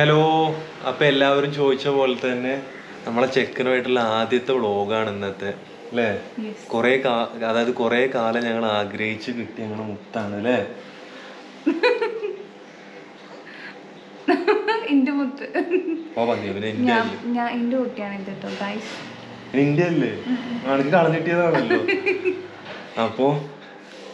Hello അപ്പൊ എല്ലാവരും ചോദിച്ച പോലെ തന്നെ നമ്മളെ ചെക്കനുമായിട്ടുള്ള ആദ്യത്തെ വ്ളോഗാണ് ഇന്നത്തെ അല്ലേ? കുറേ കാ അതായത് കുറേ കാലം ഞങ്ങൾ ആഗ്രഹിച്ച് കിട്ടിയ ഞങ്ങളുടെ മുത്താണ് അല്ലേ? എന്റെ മുത്ത്. ഓ പറഞ്ഞു പിന്നെ എന്റെ ഞാൻ എന്റെ കുട്ടിയാണ് ഇത് കേട്ടോ ഗൈസ് എന്റെ അല്ലേ? ആണെങ്കിൽ കളഞ്ഞിട്ടിയതാണല്ലോ. അപ്പോ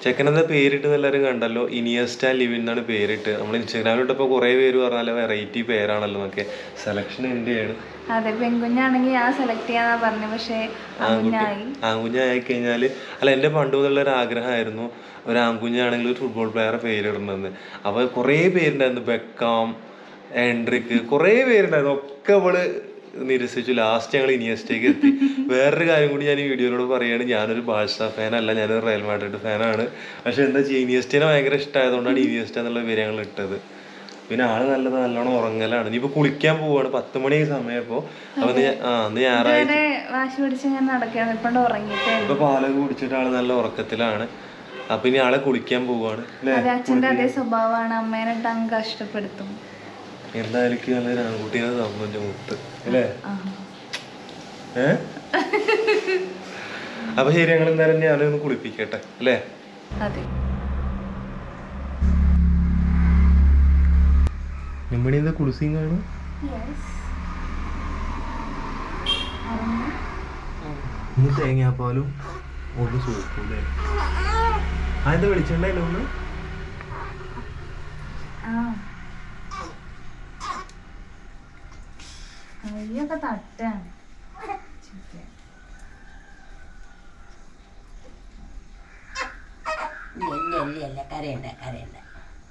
ചെക്കനെന്താ പേരിട്ട് എല്ലാവരും കണ്ടല്ലോ? ഇനിയസ്റ്റ ലിവിൻ എന്നാണ് പേരിട്ട്. നമ്മൾ ഇൻസ്റ്റാഗ്രാമിലിട്ടപ്പോൾ കുറേ പേര് പറഞ്ഞാൽ വെറൈറ്റി പേരാണല്ലോ എന്നൊക്കെ. സെലക്ഷൻ എന്റെയാണ്. അതെ പെൺകുഞ്ഞാണെങ്കിൽ ഞാൻ സെലക്ട് ചെയ്യാന്നാ പറഞ്ഞു പക്ഷേ കുഞ്ഞായി ആൺകുഞ്ഞായി കഴിഞ്ഞാൽ അല്ല എന്റെ പണ്ട് മുതലുള്ള ഒരു ആഗ്രഹമായിരുന്നു ഒരു ആൺകുഞ്ഞാണെങ്കിൽ ഒരു ഫുട്ബോൾ പ്ലെയറെ പേരിടണമെന്ന്. അപ്പൊ കുറേ പേരുണ്ടായിരുന്നു. ബെക്കാം ആൻഡ്രിക്ക് കുറേ പേരുണ്ടായിരുന്നു. ഒക്കെ അവൾ നിരസിച്ചു. ലാസ്റ്റ് ഞങ്ങൾ ഇനിയസ്റ്റേക്ക് എത്തി. വേറൊരു കാര്യം കൂടി ഞാൻ ഈ വീഡിയോയിലൂടെ പറയുകയാണ് ഞാനൊരു ബാഴ്സ ഫാനല്ല ഞാനൊരു റയൽ മാഡ്രിഡ് ഫാനാണ് പക്ഷെ എന്താ വെച്ചാൽ ഇനിയസ്റ്റേനെ ഭയങ്കര ഇഷ്ടമായതുകൊണ്ടാണ് ഇനിയസ്റ്റ എന്നുള്ള പേര് ഞങ്ങൾ ഇട്ടത്. പിന്നെ ആൾ നല്ലത് നല്ലോണം ഉറങ്ങലാണ്. ഇനിയിപ്പോ കുളിക്കാൻ പോവാണ്. പത്ത് മണി സമയപ്പോ. ഇപ്പോ അപ്പൊ ഞായറാഴ്ച ഉള്ളൂ. ഇപ്പൊ പാലൊക്കെ കുടിച്ചിട്ട് ആൾ നല്ല ഉറക്കത്തിലാണ്. അപ്പൊ ഇനി ആളെ കുളിക്കാൻ പോവാണ്. അച്ഛന്റെ അതേ സ്വഭാവമാണ്. അമ്മേനെ കഷ്ടപ്പെടുത്തും. നല്ലൊരു ആൺകുട്ടീനെ തന്നു എന്റെ മുത്ത് അല്ലേ. ഏ? അപ്പൊ ശരി ഞങ്ങൾ എന്തായാലും ഞാനെ ഒന്ന് കുളിപ്പിക്കട്ടെ അല്ലേ? നിമ്മണി എന്താ കുളിസിയും കാണും ഇന്ന് തേങ്ങാപ്പാലും ഒന്ന് സൂപ്പും അല്ലേ? അതെന്താ വിളിച്ചിട്ടുണ്ടായില്ല ഒന്ന്? ആ കയ്യൊക്കെ തട്ടാണ് ചിക്കൻ.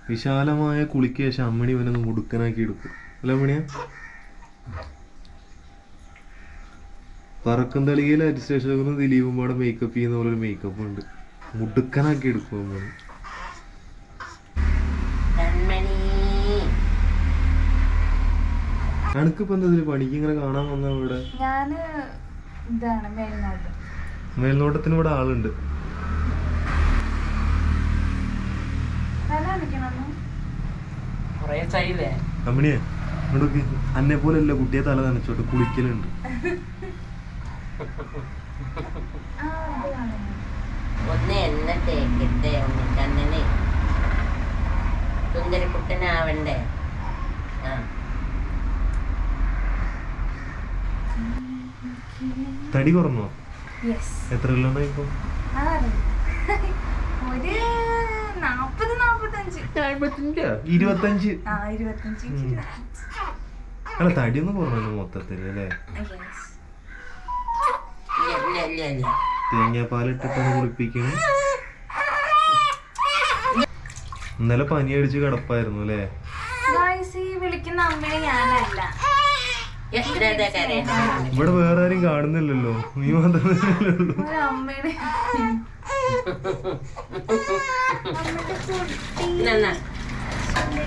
വിശാലമായ കുളിക്ക് ശേഷം അമ്മണി ഇവനൊന്ന് മുടുക്കനാക്കി എടുക്കും. അല്ല അമ്മണിയ? പറക്കും തളികയിൽ അരിസ്റ്റേഷനും ദിലീപും പാടെ മേക്കപ്പ് ചെയ്യുന്ന പോലെ ഒരു മേക്കപ്പ് ഉണ്ട്. മുടുക്കനാക്കി എടുക്കും അമ്മണി. അനക്കിപ്പോ എന്താ ഇതിൽ പണിക്ക് ഇങ്ങനെ കാണാൻ വന്ന ഇവിടെ? ഞാൻ ഇതാണ് മേൽനോട്ട്. മേൽനോട്ടത്തിന് ഇവിടെ ആളുണ്ട്. അമ്മണിയെ ഇങ്ങോട്ട് അന്നെ പോലെ അല്ല കുട്ടിയെ തല നനച്ചോട്ട് കുളിക്കലുണ്ട്. ഒന്ന് എണ്ണ തേക്കട്ടെ ഉണ്ണിക്കണ്ണനെ സുന്ദരക്കുട്ടനാവണ്ടേ? ആ. തടി കുറഞ്ഞോ? യെസ് എത്ര കിലോ ഇപ്പം? ഒരു നാപ്പത് നാപ്പത്തഞ്ച്. ഇരുപത്തഞ്ച്? ആ ഇരുപത്തഞ്ച് അല്ല അല്ലേ? തേങ്ങാപ്പാലിട്ടിട്ടൊന്ന് കുളിപ്പിക്കണം. ഇന്നലെ പനി അടിച്ച് കിടപ്പായിരുന്നു അല്ലേ? വിളിക്കുന്ന അമ്മയെ ഞാനല്ല. ഇവിടെ വേറെ ആരും കാണുന്നില്ലല്ലോ. നീ മാത്രമേ ഉള്ളൂ.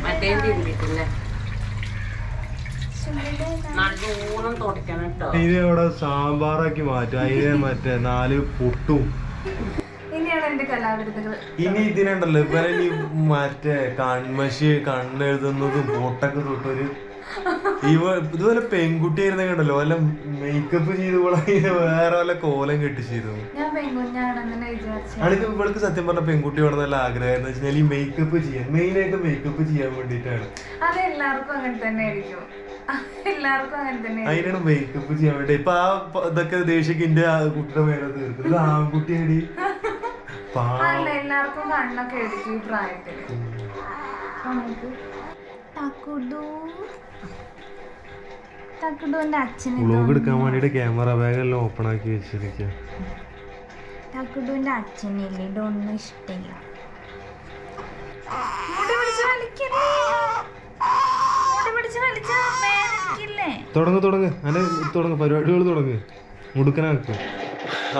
മറ്റേ അവിടെ സാമ്പാറാക്കി മാറ്റും. അതിനെ മറ്റേ നാല് പൊട്ടും. ഇനിയാണ് എന്റെ കലാവിരുദ്ധകൾ. ഇനി ഇതിനുണ്ടല്ലോ. ഇപ്പൊ മറ്റേ കൺമശി കണ്ണെഴുതുന്നതും പൊട്ടൊക്കെ തൊട്ടൊരു ഇതുപോലെ പെൺകുട്ടിയായിരുന്നെ കണ്ടല്ലോ വല്ല മേക്കപ്പ് ചെയ്ത് വേറെ വല്ല കോലം കെട്ടിച്ചിരുന്നു അനക്ക് ഇവൾക്ക് സത്യം പറഞ്ഞ പെൺകുട്ടി വേണം നല്ല ആഗ്രഹം എന്ന് വെച്ചാൽ ഈ മേക്കപ്പ് ചെയ്യാൻ മെയിൻ ആയിട്ട് മേക്കപ്പ് ചെയ്യാൻ വേണ്ടിട്ടാണ് അത് എല്ലാവർക്കും അങ്ങനെ തന്നെ ആയിരിക്കും. എല്ലാവർക്കും അങ്ങനെ തന്നെ അതിനാണ് മേക്കപ്പ് ചെയ്യാൻ വേണ്ടി. ഇപ്പൊ ആ ഇതൊക്കെ ദേഷ്യക്ക് എന്റെ കുട്ടിയുടെ മേലെ തീർക്കുന്നത്. ആൺകുട്ടിയാടി. എല്ലാവർക്കും കണ്ണൊക്കെ എടുക്കും ഈ പ്രായത്തിൽ. നമുക്ക് തക്കുടു. തക്കുടുവിന്റെ എടുക്കാൻ വേണ്ടിട്ട് ക്യാമറ ബാഗ് എല്ലാം ഓപ്പൺ ആക്കി വെച്ചിരിക്കുക തക്കുടുവിന്റെ അച്ഛനില്ലേ? ഇതൊന്നും ഇഷ്ടമില്ല. തുടങ്ങ് തുടങ്ങ്. അല്ലെ തുടങ്ങ്. പരിപാടികൾ തുടങ്ങ്. മുടുക്കനാക്ക്.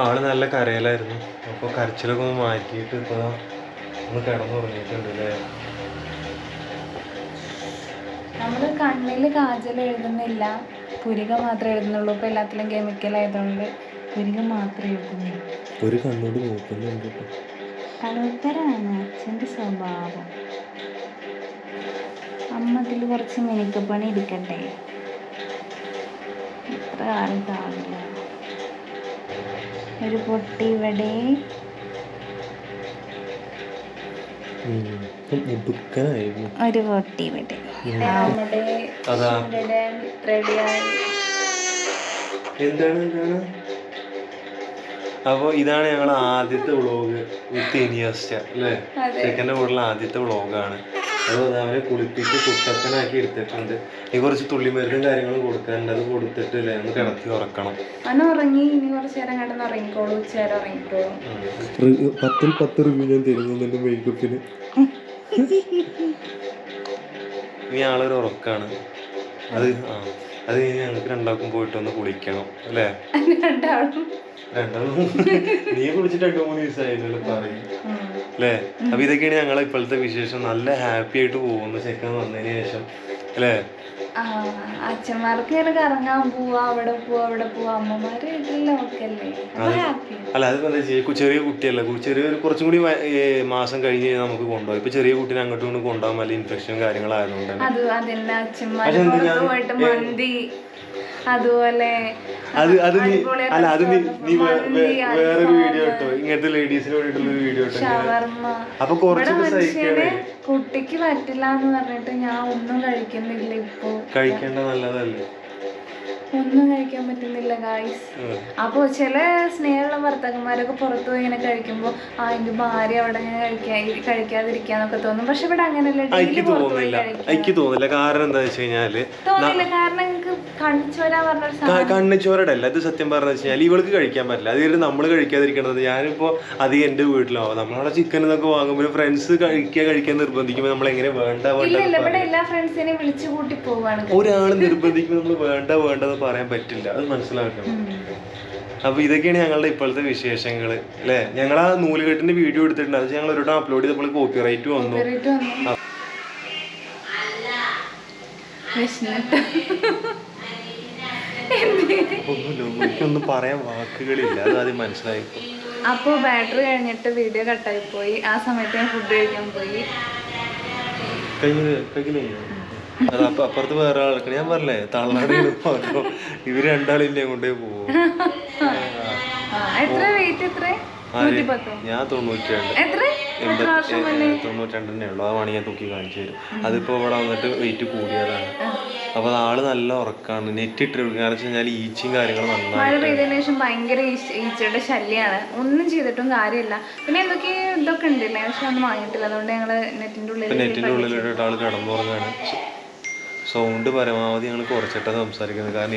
ആൾ നല്ല കരയിലായിരുന്നു. അപ്പൊ കരച്ചിലൊക്കെ ഒന്ന് മാറ്റിയിട്ട് ഇപ്പൊ കിടന്നു ഒന്ന് കിടന്നുറങ്ങിയിട്ടുണ്ട് അല്ലേ? നമ്മൾ കണ്ണിൽ കാജൽ എഴുതുന്നില്ല. പുരിക മാത്രമേ എഴുതുന്നുള്ളൂ. ഇപ്പൊ എല്ലാത്തിലും കെമിക്കൽ ആയതുകൊണ്ട് പുരിക മാത്രമേ എഴുതുന്നുള്ളൂ. ഒരു കണ്ണോട് നോക്കുന്നുണ്ട് ട്ടോ. കളുത്തരാണ് അച്ഛന്റെ സ്വഭാവം. അമ്മ ഇതിൽ കുറച്ച് മിനുക്കപ്പണി എടുക്കട്ടെ ഇത്ര കാലം കാണില്ല ഒരു പൊട്ടി ഇവിടെ. ഒരു പൊട്ടി ഇവിടെ. അതാ. റെഡിയായി എന്താണ് എന്താണ്? അപ്പോൾ ഇതാണ് ഞങ്ങൾ ആദ്യത്തെ വ്ളോഗ് വിത്ത് ഇനിയസ്റ്റ അല്ലേ? സെക്കൻഡ് ചെക്കന്റെ വീട്ടിലെ ആദ്യത്തെ വ്ളോഗാണ്. അപ്പോൾ അവനെ കുളിപ്പിച്ച് കുട്ടപ്പനാക്കി എടുത്തിട്ടുണ്ട്. ഈ കുറച്ച് തുള്ളിമരുന്നും കാര്യങ്ങളും കൊടുക്കാനുണ്ട്. അത് കൊടുത്തിട്ട് അല്ലേ? ഒന്ന് കിടത്തി ഉറക്കണം. ഉറങ്ങി. ഇനി കുറച്ച് നേരം കിടന്ന് ഉറങ്ങിക്കോളൂ. ഉച്ചേരം ഉറങ്ങിക്കോളൂ. പത്തിൽ പത്ത് റിവ്യൂ ഞാൻ തരുന്നുണ്ട് മേക്കപ്പിന് ഈ ആളൊരു ഉറക്കാണ്. അത് ആ. അത് കഴിഞ്ഞ് ഞങ്ങൾക്ക് രണ്ടാൾക്കും പോയിട്ട് ഒന്ന് കുളിക്കണം അല്ലേ? രണ്ടാളും. രണ്ടാളും. നീ കുളിച്ചിട്ട് രണ്ടു മൂന്ന് ദിവസമായില്ലല്ലോ പറയും. അല്ലേ? അപ്പൊ ഇതൊക്കെയാണ് ഞങ്ങളെ ഇപ്പോഴത്തെ വിശേഷം. നല്ല ഹാപ്പി ആയിട്ട് പോകുന്നു ചെക്കൻ വന്നതിന് ശേഷം അല്ലേ? അച്ഛന്മാർക്ക് ഇങ്ങനെ കറങ്ങാൻ പോവാ അവിടെ പോവാ അവിടെ പോവാ. അമ്മമാര് വീട്ടിലെ നോക്കല്ലേ അപ്പൊ ഹാപ്പി അല്ല അത് എന്താ ചെയ്യുക ചെറിയ കുട്ടിയല്ല. ചെറിയ ചെറിയൊരു കുറച്ചും കൂടി മാസം കഴിഞ്ഞ് കഴിഞ്ഞാൽ നമുക്ക് കൊണ്ടുപോകാം. ഇപ്പൊ ചെറിയ കുട്ടീനെ അങ്ങോട്ടും ഇങ്ങോട്ടും കൊണ്ടുപോകാൻ വല്ല ഇൻഫെക്ഷൻ കാര്യങ്ങളായതുകൊണ്ട് അത് അതന്നെ അച്ഛന്മാര് പക്ഷെ ഞാൻ- പോയിട്ട് അതുപോലെ അത് അത് നീ അല്ല അത് നീ നീ വേറൊരു വീഡിയോ ഇട്ടോ? ഇങ്ങനത്തെ ലേഡീസിന് വേണ്ടിയിട്ടുള്ള ഒരു വീഡിയോ ഇട്ടോ? അപ്പൊ കുറച്ചൊക്കെ സഹിക്കണേ. കുട്ടിക്ക് പറ്റില്ല എന്ന് പറഞ്ഞിട്ട് ഞാൻ ഒന്നും കഴിക്കുന്നില്ല ഇപ്പൊ. കഴിക്കേണ്ട നല്ലതല്ലേ? ഒന്നും കഴിക്കാൻ പറ്റുന്നില്ല ഗായ്സ്. അപ്പോൾ ചില സ്നേഹമുള്ള ഭർത്താക്കന്മാരൊക്കെ പുറത്തു പോയി ഇങ്ങനെ കഴിക്കുമ്പോൾ ആ എന്റെ ഭാര്യ അവിടെ ഇങ്ങനെ കഴിക്കാൻ കഴിക്കാതിരിക്കാന്നൊക്കെ തോന്നും. പക്ഷെ ഇവിടെ അങ്ങനെയല്ല എനിക്ക് തോന്നുന്നില്ല. എനിക്ക് തോന്നുന്നില്ല. കാരണം എന്താ വെച്ച് കഴിഞ്ഞാൽ തോന്നില്ല കാരണം കണ്ണിച്ചോരടെ അല്ല ഇത് സത്യം പറഞ്ഞു വെച്ചാൽ ഇവൾക്ക് കഴിക്കാൻ പറ്റില്ല. അത് നമ്മൾ കഴിക്കാതിരിക്കണത്. ഞാനിപ്പോ അധികം എന്റെ വീട്ടിലാവും നമ്മളവിടെ ചിക്കൻ എന്നൊക്കെ വാങ്ങുമ്പോൾ ഫ്രണ്ട്സ് കഴിക്കുക കഴിക്കാൻ നിർബന്ധിക്കുമ്പോൾ നമ്മൾ എങ്ങനെ വേണ്ട വേണ്ട ഒരാൾ നിർബന്ധിക്കുമ്പോൾ നമ്മൾ വേണ്ട വേണ്ടെന്ന് പറയാൻ പറ്റില്ല. അത് മനസ്സിലാക്കണം അപ്പൊ ഇതൊക്കെയാണ് ഞങ്ങളുടെ ഇപ്പോഴത്തെ വിശേഷങ്ങൾ അല്ലെ? ഞങ്ങൾ ആ നൂലുകെട്ടിന്റെ വീഡിയോ എടുത്തിട്ടുണ്ട്. അത് ഞങ്ങൾ ഒരു അപ്ലോഡ് ചെയ്തപ്പോൾ കോപ്പി റൈറ്റ് വന്നു. ഒന്നുമില്ല എനിക്കൊന്നും പറയാൻ വാക്കുകളില്ല. അതാദ്യം മനസ്സിലായി. അപ്പോൾ ബാറ്ററി കഴിഞ്ഞിട്ട് വീഡിയോ കട്ടായി പോയി. ആ സമയത്ത് ഞാൻ ഫുഡ് കഴിക്കാൻ പോയി. അത് അപ്പൊ അപ്പുറത്ത് വേറെ ആൾക്കാർ ഞാൻ പറഞ്ഞേ തള്ളാട് ഇവർ രണ്ടാളില്ലേ കൊണ്ടേ പോകും ആ, എത്ര വെയിറ്റ് എത്ര ഞാൻ തൊണ്ണൂറ്റി രണ്ട് എത്ര? എത്ര വർഷം മുന്നേ തൊണ്ണൂറ്റി രണ്ടെണ്ണേ ഉള്ളൂ. വേണമെങ്കിൽ ഞാൻ തൂക്കി കാണിച്ചു തരും. അതിപ്പോ ഇവിടെ വന്നിട്ട് വെയിറ്റ് കൂടിയതാണ്. അപ്പോൾ ആൾ നല്ല ഉറക്കാണ്. നെറ്റ് ഇട്ട് കാരണം വെച്ച് കഴിഞ്ഞാൽ ഈച്ചയും കാര്യങ്ങളും മഴ പെയ്തതിനു ശേഷം ഭയങ്കര ഈച്ച- ഈച്ചയുടെ ശല്യമാണ് ഒന്നും ചെയ്തിട്ടും കാര്യമില്ല. പിന്നെ എന്തൊക്കെ ഇതൊക്കെ ഉണ്ടല്ലേ? പക്ഷെ ഒന്നും വാങ്ങിയിട്ടില്ല. അതുകൊണ്ട് ഞങ്ങൾ നെറ്റിന്റെ ഉള്ളിൽ നെറ്റിന്റെ ഉള്ളിലിട്ട് ആൾ കിടന്നുറങ്ങാണ്. സൗണ്ട് പരമാവധി ഞങ്ങൾ കുറച്ചിട്ടാ സംസാരിക്കുന്നത്. കാരണം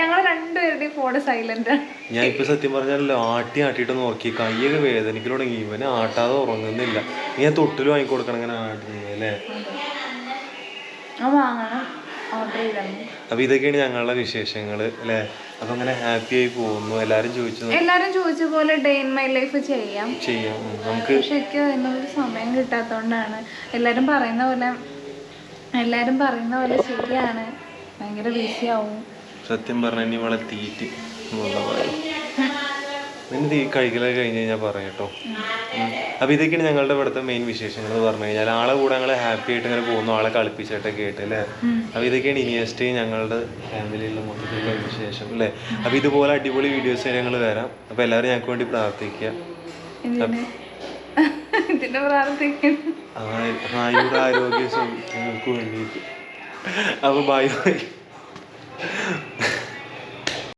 ഞങ്ങൾ രണ്ടുപേരുടെയും സൈലന്റ്. ഞാൻ ഇപ്പൊ സത്യം പറഞ്ഞാലല്ലോ ആട്ടി ആട്ടിയിട്ട് നോക്കി കൈയൊക്കെ വേദനയ്ക്ക് തുടങ്ങി. ഇവനെ ആട്ടാതെ ഉറങ്ങുന്നില്ല. ഞാൻ തൊട്ടിൽ വാങ്ങിക്കൊടുക്കണം ഇങ്ങനെ ആട്ടുന്നത് അല്ലേ? ആ വാങ്ങണം. ഓർഡർ ചെയ്താണ് അപ്പൊ ഇതൊക്കെയാണ് ഞങ്ങളുടെ വിശേഷങ്ങൾ അല്ലെ? അപ്പൊ അങ്ങനെ ഹാപ്പി ആയി പോകുന്നു. എല്ലാരും ചോദിച്ചു എല്ലാരും ചോദിച്ച പോലെ ഡേ ഇൻ മൈ ലൈഫ് ചെയ്യാം. ചെയ്യാം. നമുക്ക് പക്ഷെ എനിക്ക് അതിനൊരു സമയം കിട്ടാത്തോണ്ടാണ് എല്ലാരും പറയുന്ന പോലെ എല്ലാരും പറയുന്ന പോലെ ശരിയാണ്. ഭയങ്കര ബിസി ആവും. സത്യം പറഞ്ഞ ഇനി വളരെ തീറ്റ് എന്നുള്ള തീ കഴിക്കലൊക്കെ കഴിഞ്ഞ് കഴിഞ്ഞാൽ പറയാം കേട്ടോ ഉം. അപ്പൊ ഇതൊക്കെയാണ് ഞങ്ങളുടെ ഇവിടുത്തെ മെയിൻ വിശേഷങ്ങൾ എന്ന് പറഞ്ഞു കഴിഞ്ഞാൽ ആളെ കൂടെ ഞങ്ങൾ ഹാപ്പി ആയിട്ട് ഇങ്ങനെ പോകുന്നു ആളെ കളിപ്പിച്ചിട്ടൊക്കെ ആയിട്ട് അല്ലേ? അപ്പൊ ഇതൊക്കെയാണ് ഇനിയസ്റ്റ് ഞങ്ങളുടെ ഫാമിലിയിലുള്ള മൊത്തത്തിലുള്ള വിശേഷം അല്ലേ? അപ്പൊ ഇതുപോലെ അടിപൊളി വീഡിയോസ് ഞങ്ങൾ വരാം. അപ്പൊ എല്ലാവരും ഞങ്ങൾക്ക് വേണ്ടി പ്രാർത്ഥിക്കുക. ഇതിന് പ്രാർത്ഥിക്കുന്നു. ആ- ആയുർ ആരോഗ്യ സൗ- ഞങ്ങൾക്ക് വേണ്ടിയിട്ട്. അപ്പൊ ബൈ